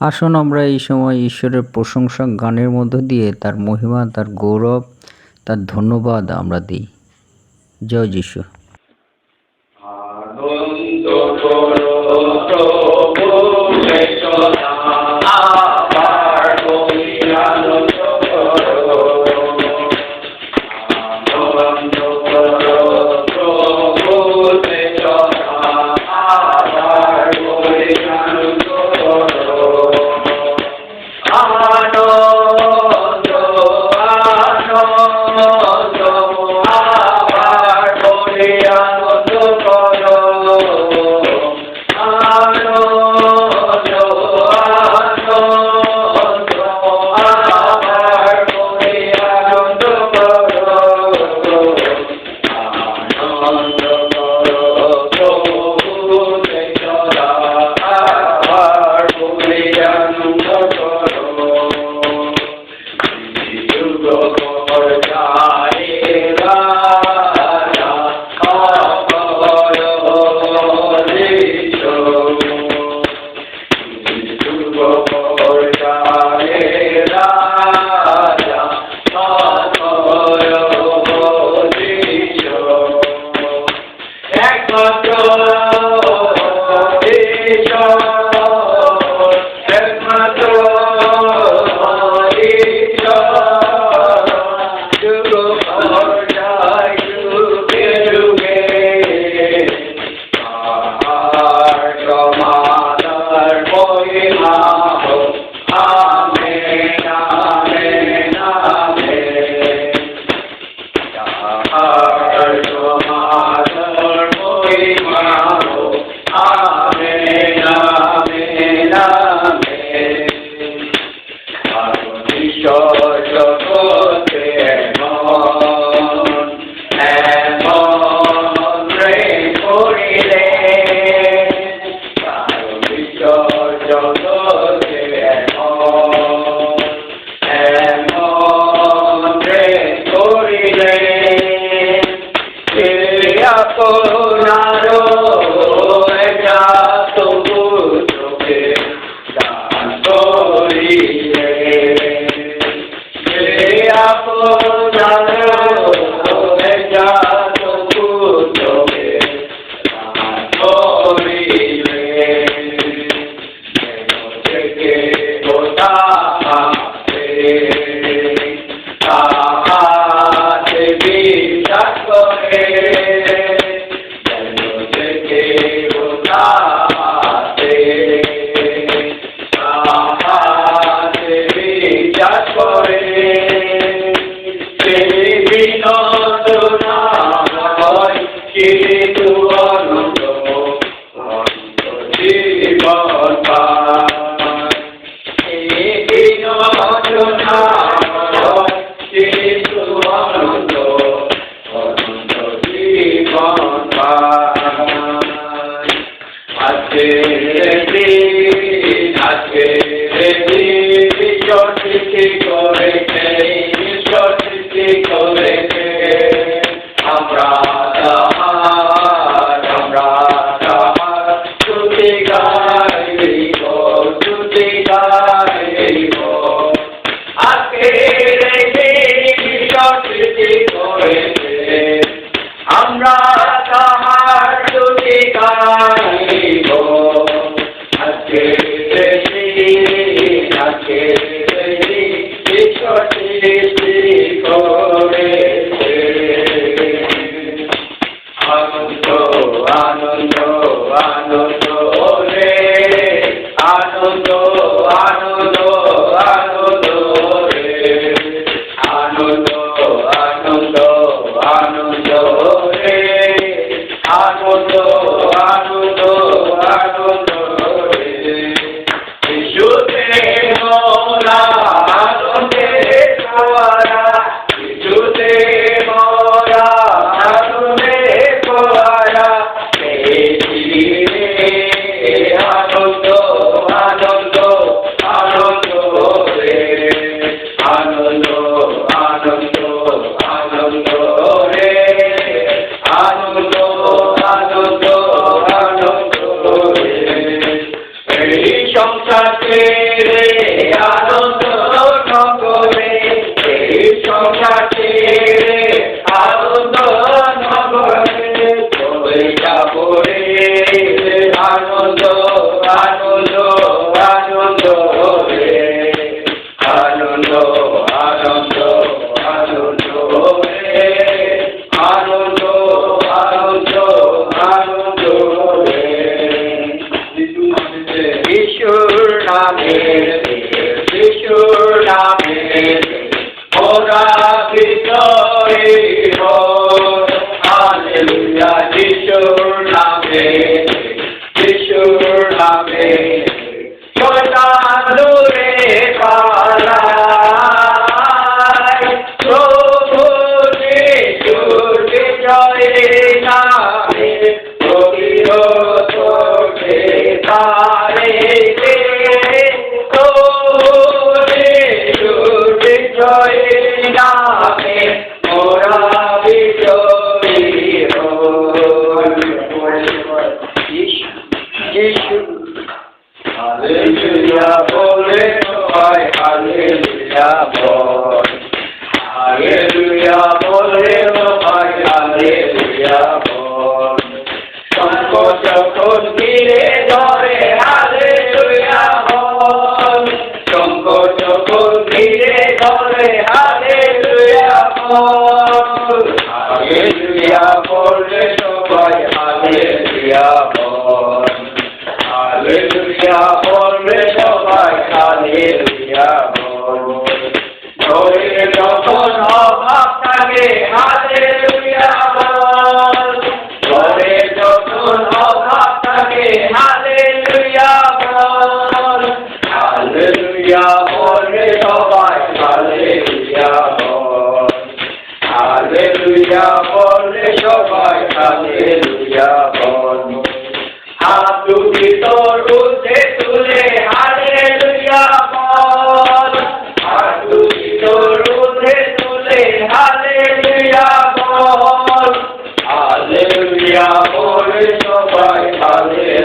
আসুন আমরা এই সময় ঈশ্বরের প্রশংসা গানের মধ্য দিয়ে তার মহিমা, তার গৌরব, তার ধন্যবাদ আমরা দিই। জয় যিশু। আনন্দ Lord. Caponaro. eh, llegaron নামে বলবে সবাই হালেলুয়া বল হাতুড়ি তোর উঠে তুলে হালেলুয়া বল হাতুড়ি তোর উঠে তুলে হালেলুয়া বল হালেলুয়া বলে বল বলে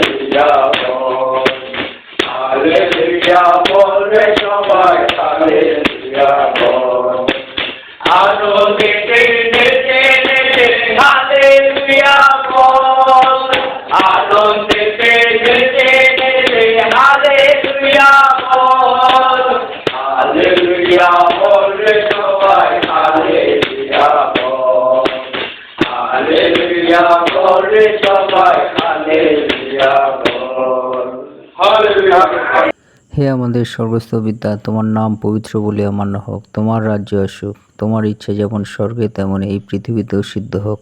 হে আমাদের স্বর্গস্থ বিদ্যা তোমার নাম পবিত্র বলে মান্য হোক, তোমার রাজ্য আসুক, তোমার ইচ্ছে যেমন স্বর্গে, তেমন এই পৃথিবীতেও সিদ্ধ হোক।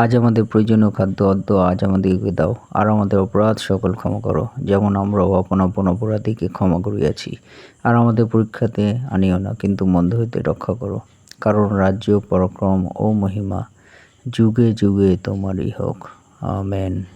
আজ আমাদের প্রয়োজনীয় খাদ্য, অদ্য আজ আমাদেরকে দাও, আর আমাদের অপরাধ সকল ক্ষমা করো, যেমন আমরাও আপন আপন অপরাধীকে ক্ষমা করিয়াছি। আর আমাদের পরীক্ষাতে আনিও না, কিন্তু মন্দ হইতে রক্ষা করো, কারণ রাজ্য, পরাক্রম ও মহিমা যুগে যুগে তোমারই হোক। Amen.